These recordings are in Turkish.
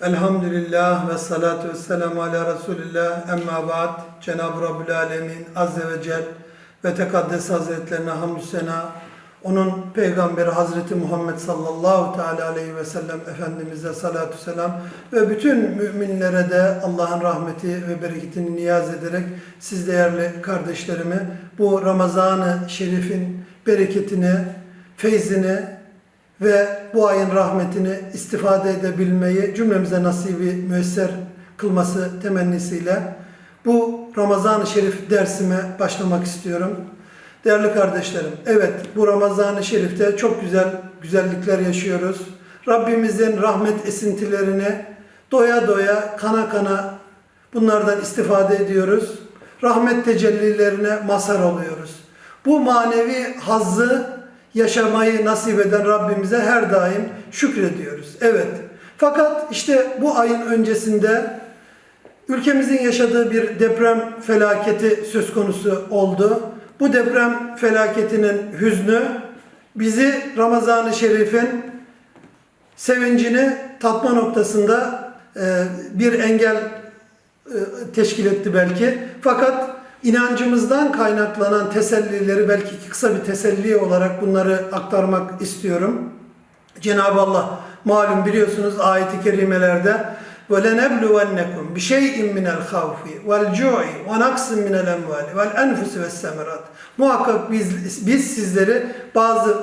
Elhamdülillah ve salatu ve selamu ala Resulillah. Emma ba'd. Cenab-ı Rabbül Alemin Azze ve Celle ve Tekaddes Hazretlerine hamdü sena. Onun peygamberi Hazreti Muhammed sallallahu teala aleyhi ve sellem Efendimiz'e salatu selam ve bütün müminlere de Allah'ın rahmeti ve bereketini niyaz ederek siz değerli kardeşlerimi bu Ramazan-ı Şerif'in bereketini, feyzini ve bu ayın rahmetini istifade edebilmeyi cümlemize nasibi müesser kılması temennisiyle bu Ramazan-ı Şerif dersime başlamak istiyorum. Değerli kardeşlerim, evet bu Ramazan-ı Şerif'te çok güzel güzellikler yaşıyoruz. Rabbimizin rahmet esintilerini doya doya, kana kana bunlardan istifade ediyoruz. Rahmet tecellilerine mazhar oluyoruz. Bu manevi hazzı yaşamayı nasip eden Rabbimize her daim şükrediyoruz. Evet. Fakat işte bu ayın öncesinde ülkemizin yaşadığı bir deprem felaketi söz konusu oldu. Bu deprem felaketinin hüznü bizi Ramazan-ı Şerif'in sevincini tatma noktasında e, bir engel e, teşkil etti belki. Fakat inancımızdan kaynaklanan tesellileri belki kısa bir teselli olarak bunları aktarmak istiyorum. Cenab-ı Allah malum biliyorsunuz ayeti kerimelerde وَلَنَبْلُوَنَّكُمْ بِشَيْءٍ مِنَ الْخَوْفِ وَالْجُوعِ وَنَقْسٍ مِنَ الْاَمْوَالِ وَالْاَنْفُسِ وَالسَّمَرَاتِ Muhakkak biz, biz sizleri bazı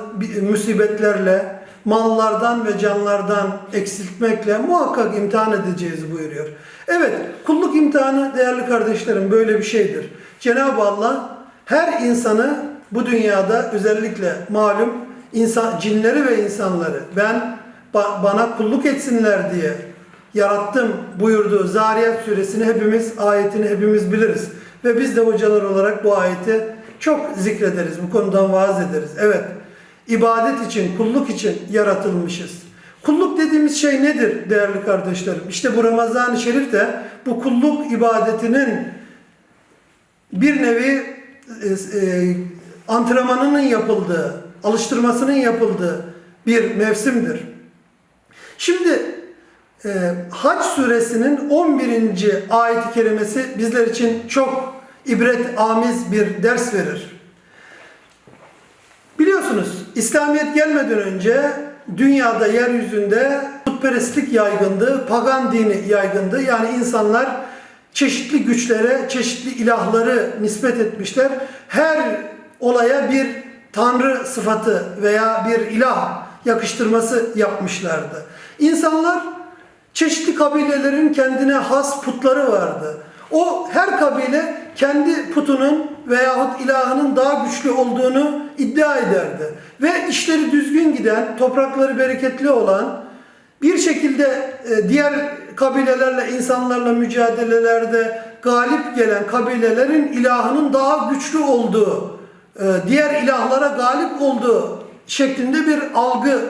musibetlerle, mallardan ve canlardan eksiltmekle muhakkak imtihan edeceğiz buyuruyor. Evet, kulluk imtihanı değerli kardeşlerim böyle bir şeydir. Cenab-ı Allah her insanı bu dünyada özellikle malum insan, cinleri ve insanları ben ba- bana kulluk etsinler diye yarattım buyurduğu Zariyat suresini hepimiz ayetini hepimiz biliriz. Ve biz de hocalar olarak bu ayeti çok zikrederiz. Bu konudan vaaz ederiz. Evet. ibadet için, kulluk için yaratılmışız. Kulluk dediğimiz şey nedir değerli kardeşlerim? İşte bu Ramazan-ı Şerif de bu kulluk ibadetinin bir nevi e, e, antrenmanının yapıldığı, alıştırmasının yapıldığı bir mevsimdir. Şimdi e, Hac suresinin 11. ayet-i kerimesi bizler için çok ibret amiz bir ders verir. Biliyorsunuz İslamiyet gelmeden önce dünyada yeryüzünde putperestlik yaygındı, pagan dini yaygındı. Yani insanlar çeşitli güçlere, çeşitli ilahları nispet etmişler. Her olaya bir tanrı sıfatı veya bir ilah yakıştırması yapmışlardı. İnsanlar çeşitli kabilelerin kendine has putları vardı. O her kabile kendi putunun veyahut ilahının daha güçlü olduğunu iddia ederdi. Ve işleri düzgün giden, toprakları bereketli olan, bir şekilde e, diğer kabilelerle, insanlarla mücadelelerde galip gelen kabilelerin ilahının daha güçlü olduğu, e, diğer ilahlara galip olduğu şeklinde bir algı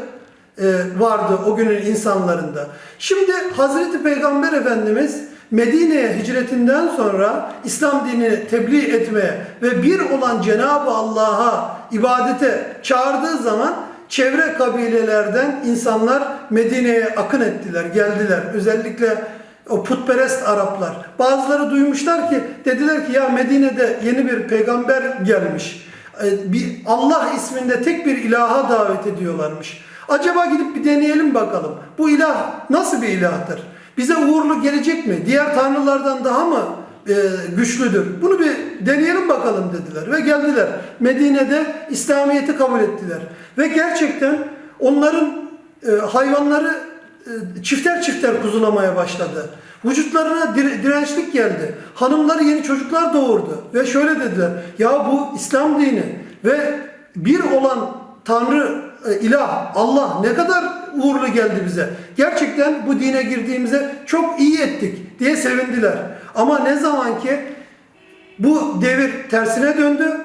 e, vardı o günün insanlarında. Şimdi Hazreti Peygamber Efendimiz Medine'ye hicretinden sonra İslam dinini tebliğ etmeye ve bir olan Cenab-ı Allah'a ibadete çağırdığı zaman çevre kabilelerden insanlar Medine'ye akın ettiler, geldiler. Özellikle o putperest Araplar. Bazıları duymuşlar ki dediler ki ya Medine'de yeni bir peygamber gelmiş. Ee, Bir Allah isminde tek bir ilaha davet ediyorlarmış. Acaba gidip bir deneyelim bakalım. Bu ilah nasıl bir ilahtır? Bize uğurlu gelecek mi? Diğer tanrılardan daha mı e, güçlüdür? Bunu bir deneyelim bakalım dediler ve geldiler. Medine'de İslamiyet'i kabul ettiler. Ve gerçekten onların e, hayvanları e, çifter çifter kuzulamaya başladı. Vücutlarına dire- dirençlik geldi. Hanımları yeni çocuklar doğurdu. Ve şöyle dediler. Ya bu İslam dini ve bir olan Tanrı, e, ilah, Allah ne kadar uğurlu geldi bize. Gerçekten bu dine girdiğimize çok iyi ettik diye sevindiler. Ama ne zaman ki bu devir tersine döndü,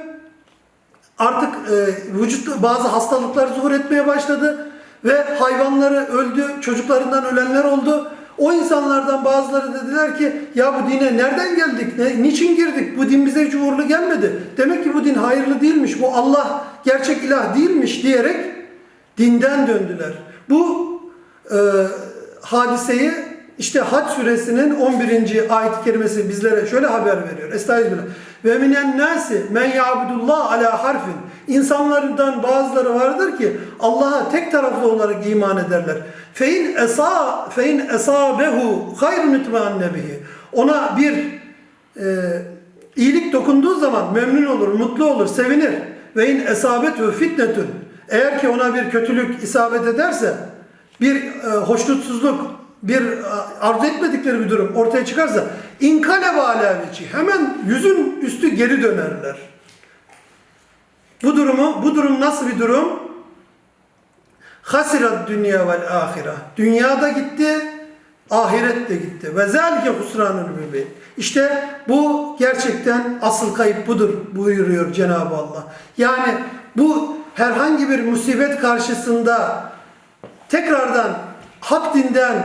artık e, vücutta bazı hastalıklar zuhur etmeye başladı ve hayvanları öldü, çocuklarından ölenler oldu. O insanlardan bazıları dediler ki ya bu dine nereden geldik, ne, niçin girdik, bu din bize hiç uğurlu gelmedi. Demek ki bu din hayırlı değilmiş, bu Allah gerçek ilah değilmiş diyerek dinden döndüler. Bu e, hadiseyi işte Hac suresinin 11. ayet-i kerimesi bizlere şöyle haber veriyor. Estağfirullah. Ve minen nasi men ya'budullah ala harfin. İnsanlardan bazıları vardır ki Allah'a tek taraflı olarak iman ederler. Fein esa fein esabehu hayrun itma'anne bihi. Ona bir e, iyilik dokunduğu zaman memnun olur, mutlu olur, sevinir. Ve in esabetu fitnetun. Eğer ki ona bir kötülük isabet ederse, bir e, hoşnutsuzluk, bir e, arzu etmedikleri bir durum ortaya çıkarsa inkale alavici hemen yüzün üstü geri dönerler. Bu durumu, bu durum nasıl bir durum? Hasirat dünya vel ahire. Dünyada gitti, ahiret de gitti. Ve zelike husranul mübin. İşte bu gerçekten asıl kayıp budur buyuruyor Cenab-ı Allah. Yani bu herhangi bir musibet karşısında tekrardan hak dinden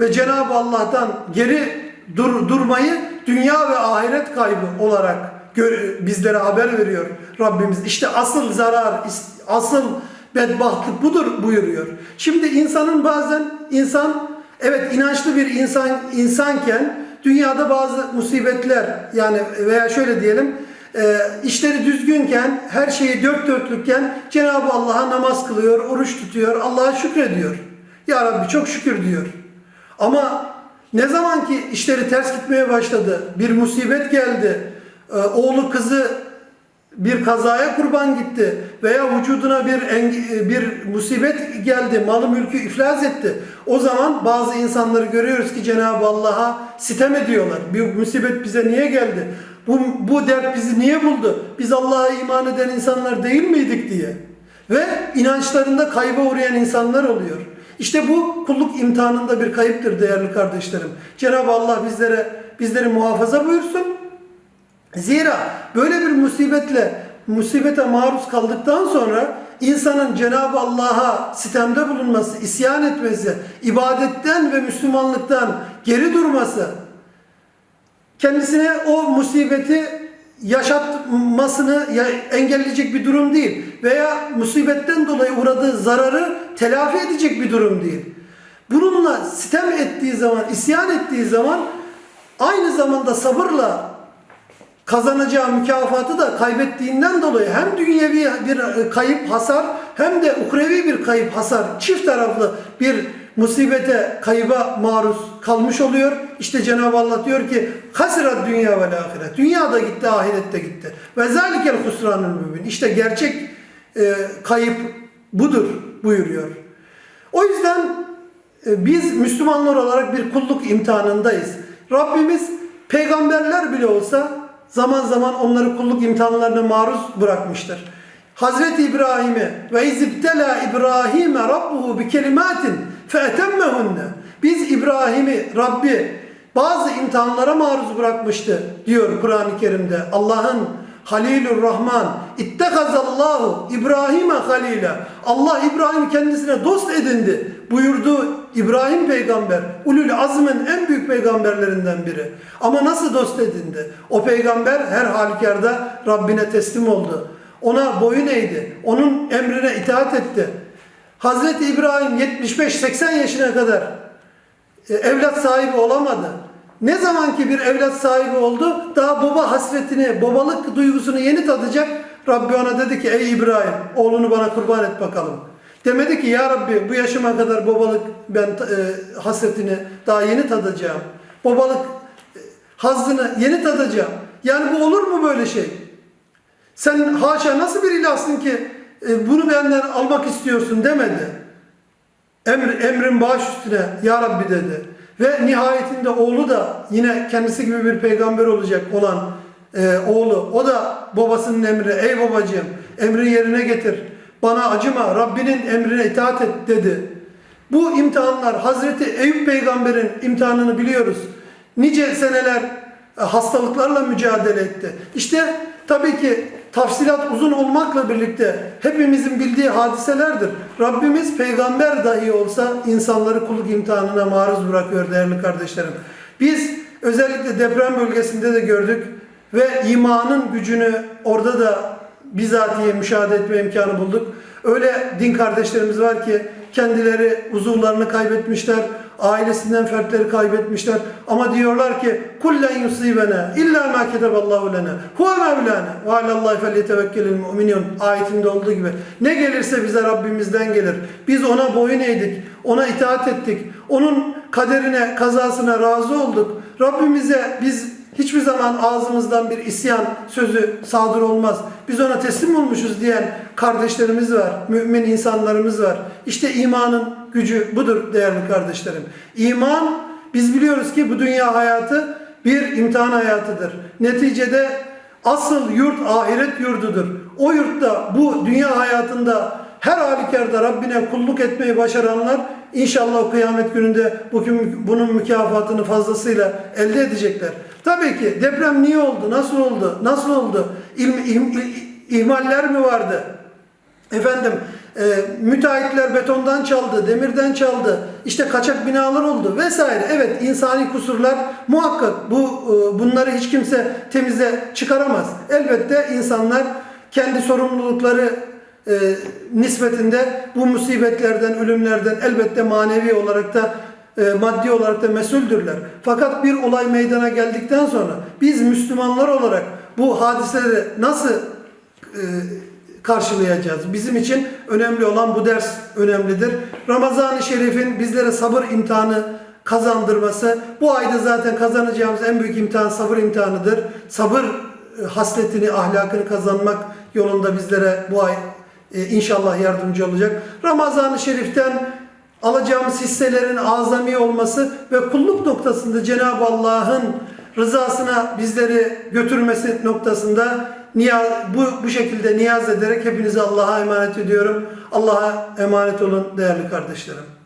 ve Cenab-ı Allah'tan geri dur, durmayı dünya ve ahiret kaybı olarak bizlere haber veriyor Rabbimiz. İşte asıl zarar, asıl bedbahtlık budur buyuruyor. Şimdi insanın bazen insan evet inançlı bir insan insanken dünyada bazı musibetler yani veya şöyle diyelim e, işleri düzgünken her şeyi dört dörtlükken Cenab-ı Allah'a namaz kılıyor, oruç tutuyor, Allah'a şükrediyor. Ya Rabbi çok şükür diyor. Ama ne zaman ki işleri ters gitmeye başladı, bir musibet geldi, e, oğlu kızı bir kazaya kurban gitti veya vücuduna bir eng- bir musibet geldi, malı mülkü iflas etti. O zaman bazı insanları görüyoruz ki Cenab-ı Allah'a sitem ediyorlar. Bir musibet bize niye geldi? Bu, bu dert bizi niye buldu? Biz Allah'a iman eden insanlar değil miydik diye. Ve inançlarında kayba uğrayan insanlar oluyor. İşte bu kulluk imtihanında bir kayıptır değerli kardeşlerim. Cenab-ı Allah bizlere bizleri muhafaza buyursun. Zira böyle bir musibetle musibete maruz kaldıktan sonra insanın Cenab-ı Allah'a sitemde bulunması, isyan etmesi, ibadetten ve Müslümanlıktan geri durması, kendisine o musibeti yaşatmasını ya- engelleyecek bir durum değil veya musibetten dolayı uğradığı zararı telafi edecek bir durum değil. Bununla sitem ettiği zaman, isyan ettiği zaman aynı zamanda sabırla kazanacağı mükafatı da kaybettiğinden dolayı hem dünyevi bir e, kayıp hasar hem de ukrevi bir kayıp hasar çift taraflı bir musibete kayıba maruz kalmış oluyor. İşte Cenab-ı Allah diyor ki hasirat dünya ve ahiret. Dünya da gitti, ahiret de gitti. Ve zalikel husranul mübin. İşte gerçek e, kayıp budur buyuruyor. O yüzden e, biz Müslümanlar olarak bir kulluk imtihanındayız. Rabbimiz peygamberler bile olsa zaman zaman onları kulluk imtihanlarına maruz bırakmıştır. Hazreti İbrahim'i ve izibtela İbrahim'e Rabbuhu bi kelimatin feetemmehunne. Biz İbrahim'i Rabbi bazı imtihanlara maruz bırakmıştı diyor Kur'an-ı Kerim'de. Allah'ın Halilur Rahman İttekazallahu İbrahim'e halile. Allah İbrahim kendisine dost edindi buyurdu İbrahim peygamber. Ulul azmın en büyük peygamberlerinden biri. Ama nasıl dost edindi? O peygamber her halükarda Rabbine teslim oldu. Ona boyun eğdi. Onun emrine itaat etti. Hazreti İbrahim 75-80 yaşına kadar e, evlat sahibi olamadı. Ne zaman ki bir evlat sahibi oldu, daha baba hasretini, babalık duygusunu yeni tadacak. Rabbi ona dedi ki, ey İbrahim, oğlunu bana kurban et bakalım. Demedi ki, ya Rabbi bu yaşıma kadar babalık ben e, hasretini daha yeni tadacağım. Babalık e, hazzını yeni tadacağım. Yani bu olur mu böyle şey? Sen haşa nasıl bir ilahsın ki e, bunu benden almak istiyorsun demedi. Emr, emrin baş üstüne ya Rabbi dedi. Ve nihayetinde oğlu da yine kendisi gibi bir peygamber olacak olan e, oğlu. O da babasının emri. Ey babacığım emri yerine getir. Bana acıma. Rabbinin emrine itaat et dedi. Bu imtihanlar Hazreti Eyüp peygamberin imtihanını biliyoruz. Nice seneler e, hastalıklarla mücadele etti. İşte tabii ki tafsilat uzun olmakla birlikte hepimizin bildiği hadiselerdir. Rabbimiz peygamber dahi olsa insanları kulluk imtihanına maruz bırakıyor değerli kardeşlerim. Biz özellikle deprem bölgesinde de gördük ve imanın gücünü orada da bizatihi müşahede etme imkanı bulduk. Öyle din kardeşlerimiz var ki kendileri uzuvlarını kaybetmişler, ailesinden fertleri kaybetmişler. Ama diyorlar ki kullen yusibena illa ma keteballahu lena huve mevlana ve alallahi felyetevekkelil mu'minun ayetinde olduğu gibi ne gelirse bize Rabbimizden gelir. Biz ona boyun eğdik, ona itaat ettik. Onun kaderine, kazasına razı olduk. Rabbimize biz hiçbir zaman ağzımızdan bir isyan sözü sadır olmaz. Biz ona teslim olmuşuz diyen kardeşlerimiz var, mümin insanlarımız var. İşte imanın gücü budur değerli kardeşlerim. İman biz biliyoruz ki bu dünya hayatı bir imtihan hayatıdır. Neticede asıl yurt ahiret yurdudur. O yurtta bu dünya hayatında her halükarda Rabbine kulluk etmeyi başaranlar inşallah kıyamet gününde bugün bunun mükafatını fazlasıyla elde edecekler. Tabii ki deprem niye oldu? Nasıl oldu? Nasıl oldu? İlm, im- ihmaller mi vardı? Efendim e, müteahhitler betondan çaldı, demirden çaldı, işte kaçak binalar oldu vesaire. Evet insani kusurlar muhakkak bu e, bunları hiç kimse temize çıkaramaz. Elbette insanlar kendi sorumlulukları e, nispetinde bu musibetlerden, ölümlerden elbette manevi olarak da e, maddi olarak da mesuldürler. Fakat bir olay meydana geldikten sonra biz Müslümanlar olarak bu hadiseleri nasıl e, karşılayacağız. Bizim için önemli olan bu ders önemlidir. Ramazan-ı Şerif'in bizlere sabır imtihanı kazandırması, bu ayda zaten kazanacağımız en büyük imtihan sabır imtihanıdır. Sabır e, hasletini, ahlakını kazanmak yolunda bizlere bu ay e, inşallah yardımcı olacak. Ramazan-ı Şerif'ten alacağımız hisselerin azami olması ve kulluk noktasında Cenab-ı Allah'ın rızasına bizleri götürmesi noktasında niyaz, bu, bu şekilde niyaz ederek hepinizi Allah'a emanet ediyorum. Allah'a emanet olun değerli kardeşlerim.